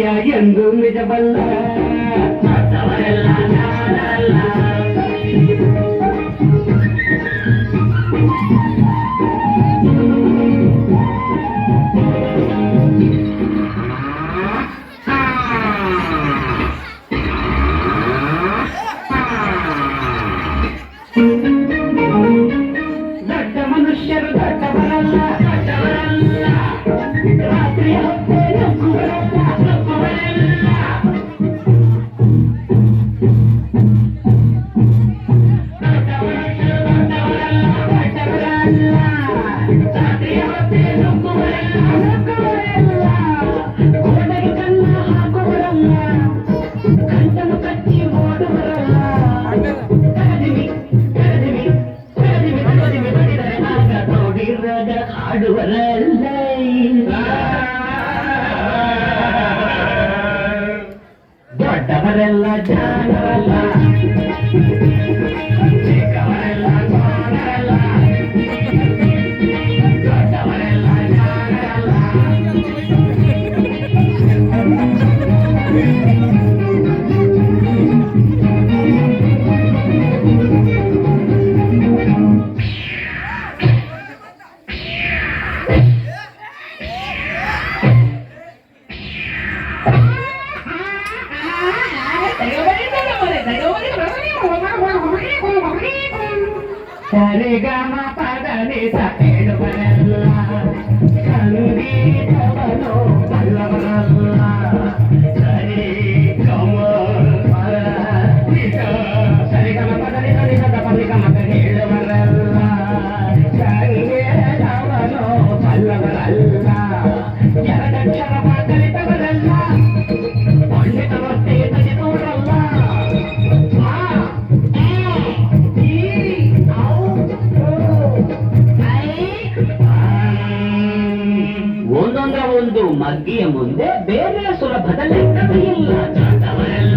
ಹೃದಯ ಎಂದು ನಿಜಬಲ್ಲ ದೊಡ್ಡವರೆಲ್ಲ ಜಾಣರಲ್ಲ. ದೊಡ್ಡವರಲ್ಲ ದೊಡ್ಡವರಲ್ಲ సరిగమ పదని సడు కలు దీపవలో పల్లవల్లా. ಒಂದು ಮಗ್ಗಿಯ ಮುಂದೆ ಬೇರೆ ಸುಲಭದ ಲೆಕ್ಕವೇ ಇಲ್ಲ ದೊಡ್ಡವರೆಲ್ಲ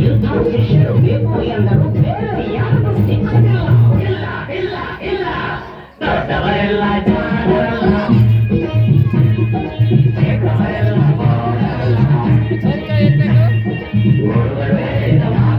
యుద్ధం చేశారు మేము ఎందరో పేరు యాదృష్టి ఇలా ఇలా ఇలా ఇలా దొడ్డవరెల్లా జాగరల్లా చిక్కవరెల్లా గోడల్లా ఓడవేదమా